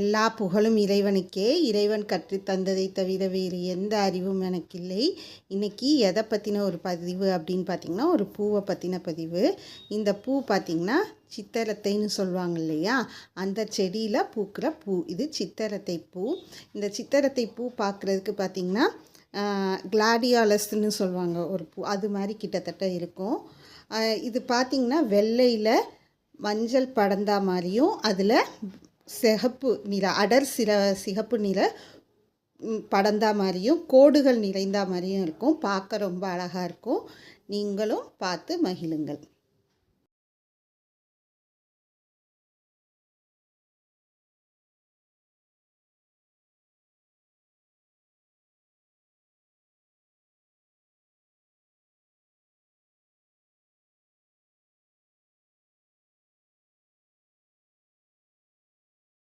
எல்லா புகழும் இறைவனுக்கே. இறைவன் கற்று தந்ததை தவிர வேறு எந்த அறிவும் எனக்கு இல்லை இன்றைக்கி எதை பற்றின ஒரு பதிவு அப்படின்னு பார்த்தீங்கன்னா ஒரு பூவை பற்றின பதிவு. இந்த பூ பார்த்திங்கன்னா சித்தரத்தைன்னு சொல்லுவாங்க இல்லையா? அந்த செடியில் பூக்கிற பூ. இது சித்தரத்தை பூ. இந்த சித்தரத்தை பூ பார்க்குறதுக்கு பார்த்திங்கன்னா கிளாடியாலஸ்ன்னு சொல்லுவாங்க ஒரு பூ. அது மாதிரி கிட்டத்தட்ட இருக்கும். இது பார்த்திங்கன்னா வெள்ளையில் மஞ்சள் படந்தா மாதிரியும் அதில் சிகப்பு நிற அடர் சில சிகப்பு நிற படந்தா மாதிரியும் கோடுகள் நிறைந்தா மாதிரியும் இருக்கும். பார்க்க ரொம்ப அழகாக இருக்கும். நீங்களும் பார்த்து மகிழுங்கள்.